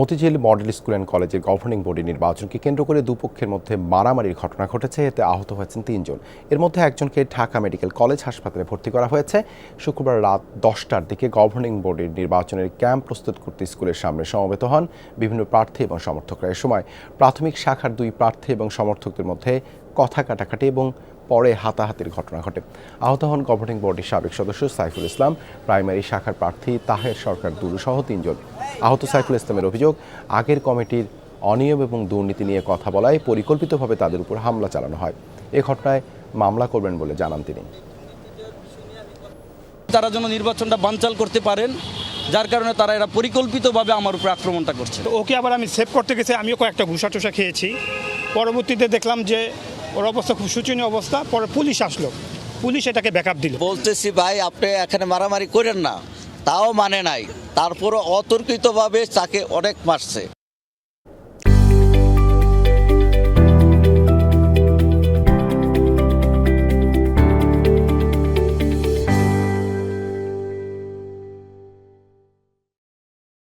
Motijheel model school and কলেজের governing বোর্ডের নির্বাচনকে কেন্দ্র করে দুপক্ষের মধ্যে মারামারির ঘটনা ঘটেছে। এতে আহত হয়েছেন তিনজন। এর মধ্যে একজনকে ঢাকা মেডিকেল কলেজ হাসপাতালে ভর্তি করা হয়েছে। শুক্রবার রাত দশটার দিকে গভর্নিং বোর্ডের নির্বাচনের ক্যাম্প প্রস্তুত করতে স্কুলের সামনে সমবেত হন বিভিন্ন প্রার্থী এবং সমর্থকরা। এ সময় প্রাথমিক শাখার দুই প্রার্থী এবং সমর্থকদের মধ্যে কথা কাটাকাটি এবং পরে হাতাহাতির ঘটনা ঘটে। আহত হন গভর্নিং বোর্ডের সাবেক সদস্য সাইফুল ইসলাম। প্রাইমারি শাখার প্রার্থী তাহের সরকার দুরুসহ তিনজন। আহত সাইফুল ইসলামের অভিযোগ আগের কমিটির অনিয়ম এবং দুর্নীতি নিয়ে কথা বলায় পরিকল্পিতভাবে তাদের উপর হামলা চালানো হয়। এ ঘটনায় মামলা করবেন বলে জানান তিনি। তারা যেন নির্বাচনটা বানচাল করতে পারেন যার কারণে তারা এরা পরিকল্পিতভাবে আমার উপরে আক্রমণটা করছে। তো ওকে আবার আমি সেভ করতে গেছি আমিও কয়েকটা ঘুষা টুসা খেয়েছি। পরবর্তীতে দেখলাম যে ওর অবস্থা খুব শোচনীয় অবস্থা পরে পুলিশ আসলো। পুলিশ এটাকে ব্যাকআপ দিল। বলতেছি ভাই আপনি এখানে মারামারি করেন না। তাও মানে নাই। তারপরও অতর্কিতভাবে তাকে অনেক মারছে।